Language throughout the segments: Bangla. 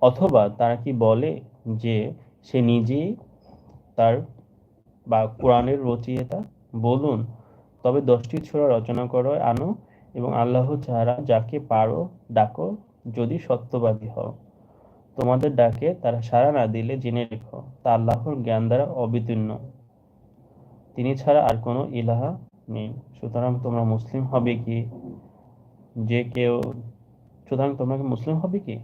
অথবা তারা কি বলে যে সে নিজেই তার বা কোরআনের রচয়িতা? বলুন। তবে দশটি ছোড়া রচনা করো, আনো এবং আল্লাহ ছাড়া যাকে পারো ডাকো, যদি সত্যবাদী হও। তোমাদের ডাকে তারা সাড়া না দিলে জেনে রেখো, তা আল্লাহর জ্ঞান দ্বারা অবিতীর্ণ। তিনি ছাড়া আর কোনো ইলাহা নেই। সুতরাং তোমরা মুসলিম হবে কি? যে কেউ সুতরাং তোমরা মুসলিম হবে কি?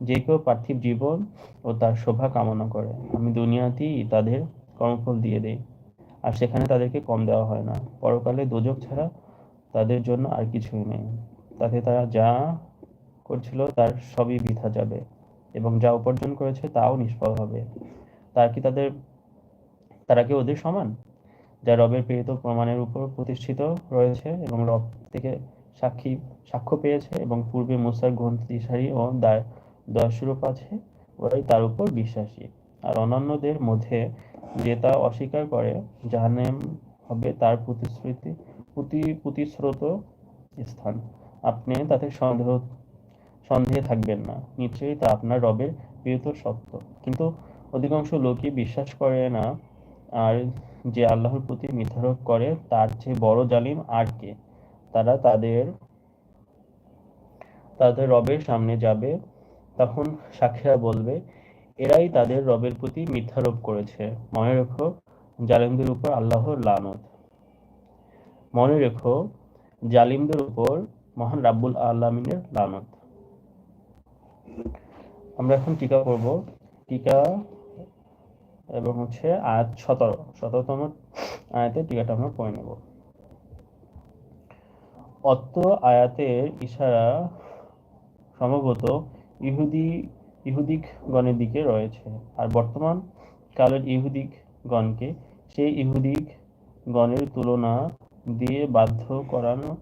যে কেউ পার্থিব জীবন ও তার শোভা কামনা করে। আমি দুনিয়াতেই তাদের কর্মফল দিয়ে দেই, আর সেখানে তাদেরকে কম দেওয়া হয় না। পরকালে দোজক ছাড়া তাদের জন্য আর কিছুই নেই। তাতে তারা যা করছিল তার সবই বৃথা যাবে এবং যা উপার্জন করেছে তাও নিষ্ফল হবে। তার কি তাদের, তারা কি ওদের সমান? যা রবের প্রেরিত প্রমাণের উপর প্রতিষ্ঠিত রয়েছে এবং রব থেকে সাক্ষী, সাক্ষ্য পেয়েছে এবং পূর্বে মুসার গ্রন্থিসারী ও দয়াস্বরূপ আছে, ওরাই তার উপর বিশ্বাসী। আর অন্যান্যদের মধ্যে যে তা অস্বীকার করে জাহান্নাম হবে তার প্রতিশ্রুতি, প্রতি, প্রতিশ্রুত স্থান। আপনি তাতে সন্দেহ, সন্দেহে থাকবেন না। নিশ্চয়ই তা আপনার রবের প্রিয়ত সত্য। কিন্তু অধিকাংশ লোকই বিশ্বাস করে না, আর যে আল্লাহর প্রতি মিথ্যারোপ করে, তার চেয়ে বড় জালিম আর কে? তারা তাদের তাদের রবের সামনে যাবে তখন সাক্ষীরা বলবে, এরাই তাদের রবের প্রতি মিথ্যারোপ করেছে। মনে রেখো, জালিমদের উপর আল্লাহর লানত। মনে রেখো, জালিমদের উপর মহান রাব্বুল আলমিনের লানত। আমরা এখন টিকা করব টিকা এবং হচ্ছে আয়াত সতেরো। সতেরোতম আয়াতে টিকাটা আমরা পড়ে নেব। অত্র আয়াতের ইশারা সম্ভবত ইহুদি, ইহুদিক গণের দিকে রয়েছে। আর বর্তমান কালের ইহুদিক গণকে সেই ইহুদিক গণের তুলনা দিয়ে বাধ্য করানো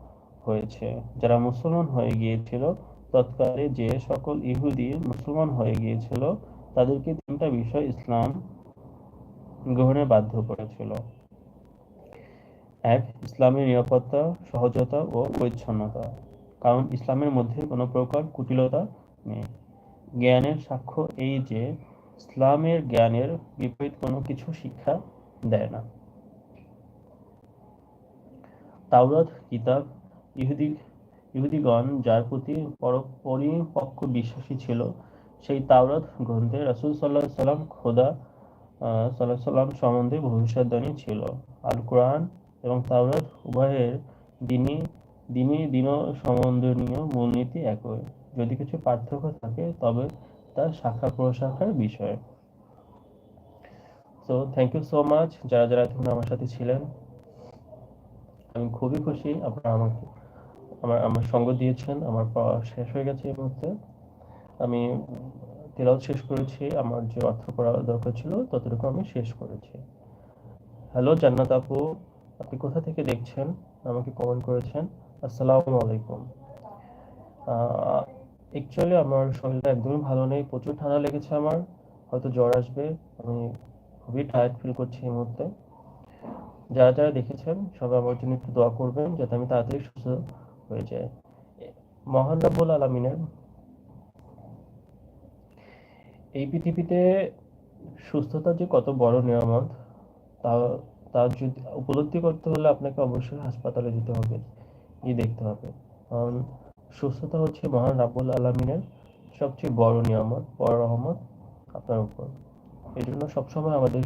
হয়েছে। যারা মুসলমান হয়ে গিয়েছিল, তৎকালে যে সকল ইহুদি মুসলমান হয়ে গিয়েছিল, তাদেরকে তিনটা বিষয় ইসলাম গ্রহণে বাধ্য করেছিল। এক, ইসলামের নিরাপত্তা, সহজতা ও পরিচ্ছন্নতা কারণ ইসলামের মধ্যে কোনো প্রকার কুটিলতা জ্ঞানের সাক্ষ্য এই যে, ইসলামের জ্ঞানের বিপরীত কোনো কিছু শিক্ষা দেয় না। তাওরাত, কিতাব, ইহুদি, ইহুদিগণ যার প্রতি পরিপক্ক বিশ্বাসী ছিল, সেই তাওরাত গ্রন্থে রাসুল সাল্লাহ সাল্লাম খোদা সাল্লাহ সাল্লাম সম্বন্ধে ভবিষ্যৎবাণী ছিল। আল কোরআন এবং তাওরাত উভয়ের দিনই দিনই দিন সম্বন্ধনীয় মূলনীতি একই। যদি কিছু পার্থক্য থাকে, তবে তা শাখা প্রশাখার বিষয়। তো থ্যাংক ইউ সো মাচ যারা যারা এতক্ষণ আমার সাথে ছিলেন, আমি খুবই খুশি। আপনারা আমাকে, আমার আমার সঙ্গ দিয়েছেন। আমার পড়া শেষ হয়ে গেছে এই মুহূর্তে। আমি তেলাও শেষ করেছি। আমার যে অর্থ পড়া দরকার ছিল, ততটুকু আমি শেষ করেছি। হ্যালো জান্নাত আপু। আপনি কোথা থেকে দেখছেন? আমাকে কমেন্ট করেছেন। আসসালামু আলাইকুম। অ্যাকচুয়ালি আমার শরীরটা একদমই ভালো নেই। প্রচুর ঠান্ডা লেগেছে আমার। হয়তো জ্বর আসবে। আমি খুবই টায়ার্ড ফিল করছি এই মুহূর্তে। যারা যারা দেখেছেন, সবাই আমার জন্য একটু দোয়া করবেন যাতে আমি তাড়াতাড়ি সুস্থ হয়ে যাই। মহান রাব্বুল আলমিনের এই পৃথিবীতে সুস্থতা যে কত বড় নিয়ামত, তা তার যদি উপলব্ধি করতে হলে আপনাকে অবশ্যই হাসপাতালে যেতে হবে, গিয়ে দেখতে হবে। কারণ সুস্থতা হচ্ছে মহান রাবুল আলমিনের সবচেয়ে বড় নিয়ামত, বড় রহমত আপনার উপর। এই জন্য সবসময় আমাদের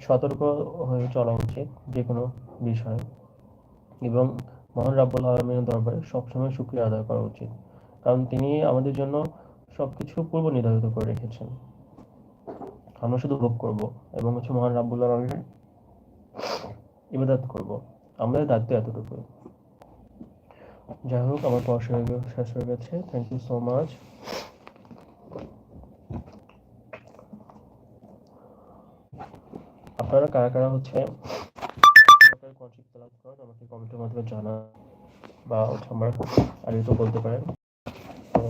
সতর্ক হয়ে চলা উচিত যে কোনো বিষয়ে। এবং মহান রাব্বুল আলমিনের দরবারে সবসময় শুক্রিয়া আদায় করা উচিত। কারণ তিনি আমাদের জন্য সব কিছু পূর্ব নির্ধারিত করে রেখেছেন। আমরা শুধু ভোগ করব এবং হচ্ছে মহান রাব্বুল আলমিনের ইবাদত করব। আমাদের দায়িত্ব এতটুকু যাই হোক, আমার পড়া শেষ হয়ে গেছে। থ্যাংক ইউ সো মাচ আপনারা কারা কারা হচ্ছে আমাকে কমেন্টের মাধ্যমে জানা বা আমার আর তো বলতে পারেন। তো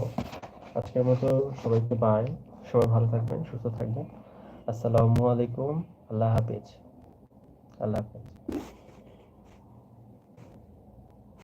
আজকের মতো সবাইকে বাই সবাই ভালো থাকবেন, সুস্থ থাকবেন। আসসালামু আলাইকুম। আল্লাহ হাফিজ। আল্লাহ হাফিজ।